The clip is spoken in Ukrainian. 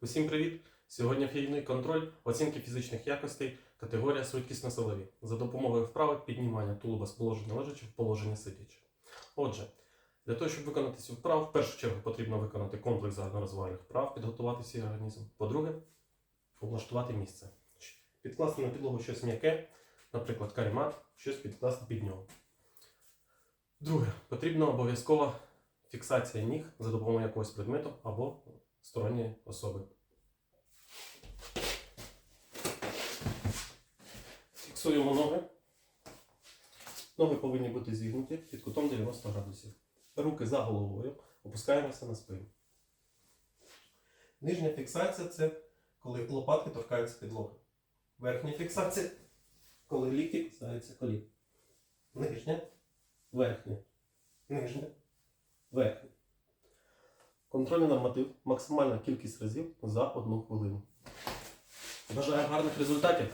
Усім привіт! Сьогодні фізичний контроль, оцінки фізичних якостей, категорія швидкісно силові за допомогою вправи піднімання тулуба з положення лежачи в положення сидячи. Отже, для того, щоб виконати цю вправу, в першу чергу потрібно виконати комплекс загальнорозвивальних вправ, підготувати свій організм. По-друге, облаштувати місце. Підкласти на підлогу щось м'яке, наприклад, каремат, щось підкласти під нього. Друге, потрібна обов'язкова фіксація ніг за допомогою якогось предмету або сторонньої особи. Фіксуємо ноги. Ноги повинні бути зігнуті під кутом 90 градусів. Руки за головою, опускаємося на спину. Нижня фіксація це коли лопатки торкаються підлоги. Верхня фіксація, коли лікті касаються колін. Нижня, верхня, нижня, верхня. Контрольний норматив максимальна кількість разів за одну хвилину. Бажаю гарних результатів!